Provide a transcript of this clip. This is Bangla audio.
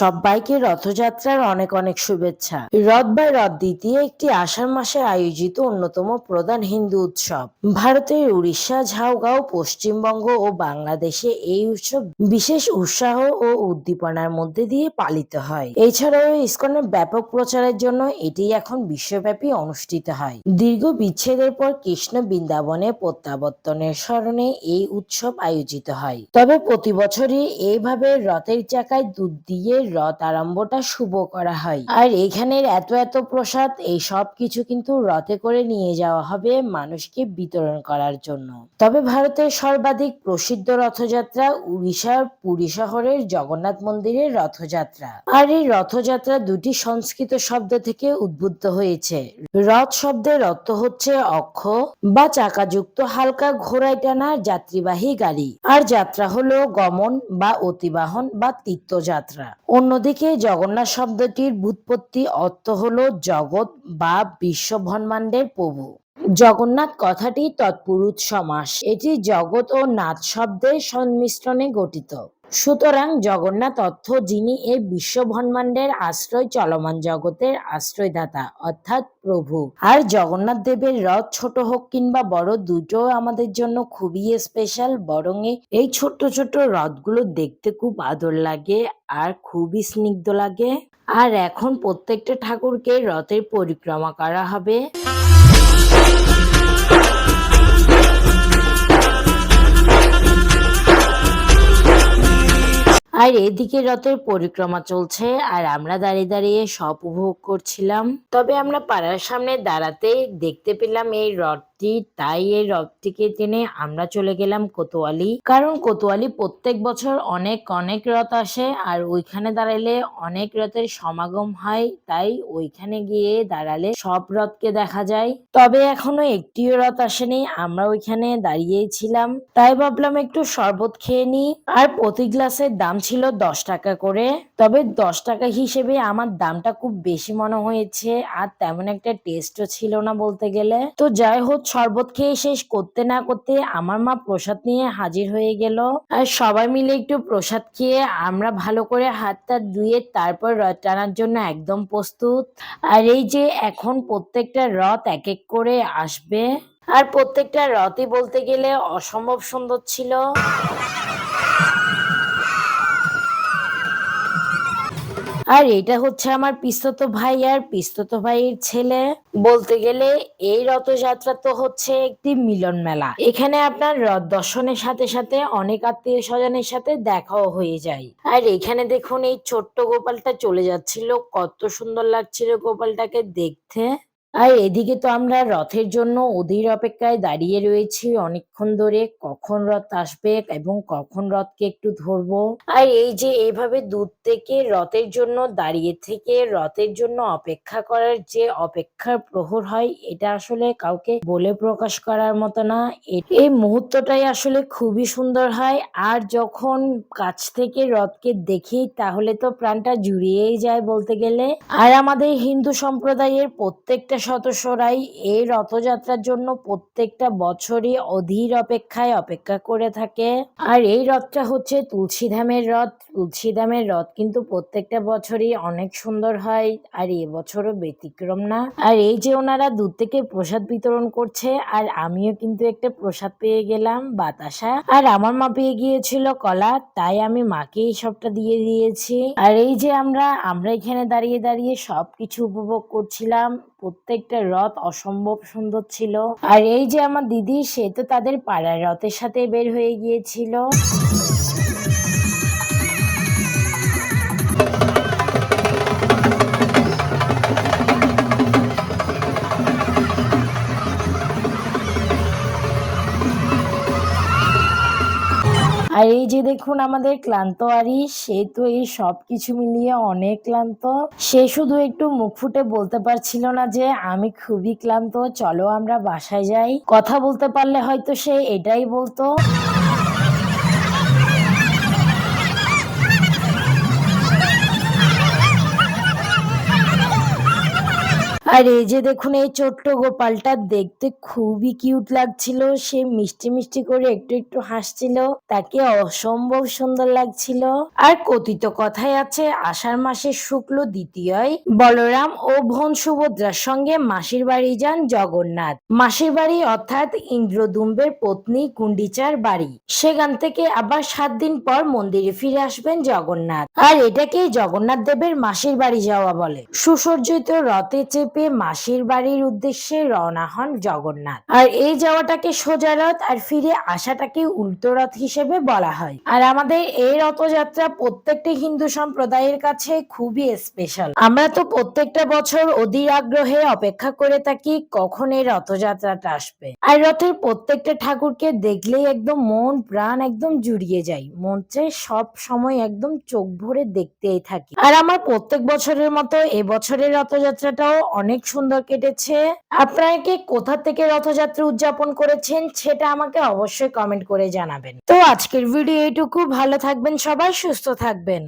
সবাইকে রথযাত্রার অনেক অনেক শুভেচ্ছা। রথ বা রথ দ্বিতীয় একটি আষাঢ় মাসে আয়োজিত অন্যতম প্রধান হিন্দু উৎসব। ভারতের উড়িষ্যা ঝাড়গাঁও পশ্চিমবঙ্গ ও বাংলাদেশে এই উৎসব বিশেষ উৎসাহ ও উদ্দীপনার মধ্যে দিয়ে পালিত হয়। এছাড়াও ইসকনের ব্যাপক প্রচারের জন্য এটি এখন বিশ্বব্যাপী অনুষ্ঠিত হয়। দীর্ঘ বিচ্ছেদের পর কৃষ্ণ বৃন্দাবনে প্রত্যাবর্তনের স্মরণে এই উৎসব আয়োজিত হয়। তবে প্রতি বছরই এইভাবে রথের চাকায় দুধ দিয়ে রথ আরম্ভটা শুভ করা হয়। আর এখানের এত এত প্রসাদ, এই সব কিছু কিন্তু রথে করে নিয়ে যাওয়া হবে মানুষকে বিতরণ করার জন্য। তবে ভারতের সর্বাধিক প্রসিদ্ধ রথযাত্রা উড়িষ্যার পুরী শহরের জগন্নাথ মন্দিরের রথযাত্রা। আর এই রথযাত্রা দুটি সংস্কৃত শব্দ থেকে উদ্বুদ্ধ হয়েছে। রথ শব্দের অর্থ হচ্ছে অক্ষ বা চাকাযুক্ত হালকা ঘোড়ায় টানা যাত্রীবাহী গাড়ি। আর যাত্রা হলো গমন বা অতিবাহন বা তীর্থযাত্রা। অন্যদিকে জগন্নাথ শব্দটির ব্যুৎপত্তি অর্থ হল জগৎ বা বিশ্ব ব্রহ্মাণ্ডের প্রভু। জগন্নাথ কথাটি তৎপুরুষ সমাস এটি জগৎ ও নাথ শব্দের সংমিশ্রণে গঠিত। সুতরাং জগন্নাথ অর্থ যিনি এই বিশ্ব ব্রহ্মাণ্ডের আশ্রয়, চলমান জগতের আশ্রয়দাতা, অর্থাৎ প্রভু। আর জগন্নাথ দেবের রথ ছোট হোক কিংবা বড় দুটো আমাদের জন্য খুবই স্পেশাল বরং এই ছোট্ট ছোট্ট রথগুলো দেখতে খুব আদর লাগে আর খুবই স্নিগ্ধ লাগে। আর এখন প্রত্যেকটা ঠাকুরকে রথের পরিক্রমা করা হবে। আর এদিকে রথের পরিক্রমা চলছে, আর আমরা দাঁড়িয়ে দাঁড়িয়ে সব উপভোগ করছিলাম। তবে আমরা পাড়ার সামনে দাঁড়াতে দেখতে পেলাম এই রথটি তাই এই রথটিকে টেনে আমরা চলে গেলাম কোতোয়ালি। কারণ কোতোয়ালি প্রত্যেক বছর অনেক অনেক রথ আসে আর ওইখানে দাঁড়ালে অনেক রথের সমাগম হয়। তাই ওইখানে গিয়ে দাঁড়ালে সব রথকে দেখা যায়। তবে এখনও একটিও রথ আসেনি, আমরা ওইখানে দাঁড়িয়েই ছিলাম। তাই ভাবলাম একটু শরবত খেয়ে নিই। আর প্রতি গ্লাসের দাম ছিল দশ টাকা করে। তবে দশ টাকা হিসেবে আমার দামটা খুব বেশি মনে হয়েছে আর তেমন একটা টেস্টও ছিল না বলতে গেলে। তো যাই হোক শরবত খেয়ে শেষ করতে না করতে আমার মা প্রসাদ নিয়ে হাজির হয়ে গেল। আর সবাই মিলে একটু প্রসাদ খেয়ে আমরা ভালো করে হাতটা ধুয়ে তারপর রথ টানার জন্য একদম প্রস্তুত। আর এই যে এখন প্রত্যেকটা রথ এক এক করে আসবে। আর প্রত্যেকটা রথই বলতে গেলে অসম্ভব সুন্দর ছিল। আর এটা হচ্ছে আমার পিস্তত ভাই, আর পিস্তত ভাইয়ের ছেলে। বলতে গেলে এই রথযাত্রা তো হচ্ছে একটি মিলন মেলা। এখানে আপনার রথ দর্শনের সাথে সাথে অনেক আত্মীয় স্বজনের সাথে দেখাও হয়ে যায়। আর এখানে দেখুন এই ছোট্ট গোপালটা চলে যাচ্ছিল। কত সুন্দর লাগছিল গোপালটাকে দেখতে। আর এদিকে তো আমরা রথের জন্য অধীর অপেক্ষায় দাঁড়িয়ে রয়েছি। অনেকক্ষণ ধরে কখন রথ আসবে এবং কখন রথকে একটু ধরবো? আর এই যে এইভাবে দূর থেকে রথের জন্য দাঁড়িয়ে থেকে রথের জন্য অপেক্ষা করার যে অপেক্ষার প্রহর হয়, এটা আসলে কাউকে বলে প্রকাশ করার মতো না। এই মুহূর্তটাই আসলে খুবই সুন্দর হয়। আর যখন কাছ থেকে রথকে দেখি, তাহলে তো প্রাণটা জুড়িয়েই যায় বলতে গেলে। আর আমাদের হিন্দু সম্প্রদায়ের প্রত্যেকটা সদস্যরাই এই রথযাত্রার জন্য প্রত্যেকটা বছরই অধীর অপেক্ষায় অপেক্ষা করে থাকে। আর এই রথটা হচ্ছে তুলসীধামের রথ। তুলসীধামের রথ কিন্তু প্রত্যেকটা বছরই অনেক সুন্দর হয় আর এবছরও ব্যতিক্রম না। আর এই যে ওনারা দূর থেকে প্রসাদ বিতরণ করছে, আর আমিও কিন্তু একটা প্রসাদ পেয়ে গেলাম বাতাসা। আর আমার মা পেয়ে গিয়েছিল কলা, তাই আমি মাকেই সবটা দিয়ে দিয়েছি। আর এই যে আমরা আমরা এখানে দাঁড়িয়ে দাঁড়িয়ে সবকিছু উপভোগ করছিলাম। প্রত্যেকটা রথ অসম্ভব সুন্দর ছিল। আর এই যে আমার দিদি, সে তো তাদের পাড়ার রথের সাথে বের হয়ে গিয়েছিল। আর এই যে দেখুন আমাদের ক্লান্ত আরি, সে তো এই সব কিছু মিলিয়ে অনেক ক্লান্ত। সে শুধু একটু মুখ ফুটে বলতে পারছিল না যে, আমি খুবই ক্লান্ত, চলো আমরা বাসায় যাই। কথা বলতে পারলে হয়তো সে এটাই বলতো। আর এই যে দেখুন, এই ছোট্ট গোপালটা দেখতে খুবই কিউট লাগছিল। সে মিষ্টি মিষ্টি করে একটু একটু হাসছিল। তাকে অসম্ভব সুন্দর লাগছিল। আর কথিত কথায় আছে, আষাঢ় মাসের শুক্ল দ্বিতীয় বলরাম ও বোন সুভদ্রার সঙ্গে মাসির বাড়ি যান জগন্নাথ। মাসির বাড়ি অর্থাৎ ইন্দ্রদুম্বের পত্নী কুন্ডিচার বাড়ি। সেখান থেকে আবার সাত দিন পর মন্দিরে ফিরে আসবেন জগন্নাথ। আর এটাকেই জগন্নাথ দেবের মাসির বাড়ি যাওয়া বলে। সুসজ্জিত রথে চেপে মাসির বাড়ির উদ্দেশ্যে রওনা হন জগন্নাথ। আর এই যাওয়াটাকে সোজা রথ আর ফিরে আসাটাকে উল্টো রথ হিসেবে বলা হয়। আর আমাদের এই রথযাত্রা প্রত্যেকটি হিন্দু সম্প্রদায়ের কাছে খুবই স্পেশাল আমরা তো প্রত্যেকটা বছর অধীর আগ্রহে অপেক্ষা করে থাকি কখন এই রথযাত্রাটা আসবে। আর রথের প্রত্যেকটা ঠাকুরকে দেখলেই একদম মন প্রাণ একদম জুড়িয়ে যায়। মন চায় সব সময় একদম চোখ ভরে দেখতেই থাকি। আর আমার প্রত্যেক বছরের মতো এবছরের রথযাত্রাটাও অনেক সুন্দর কেটেছে। আপনারা কোথা থেকে রথযাত্রা উদযাপন করেছেন সেটা আমাকে অবশ্যই কমেন্ট করে জানাবেন। তো আজকের ভিডিও এইটুকু। ভালো থাকবেন সবাই, সুস্থ থাকবেন।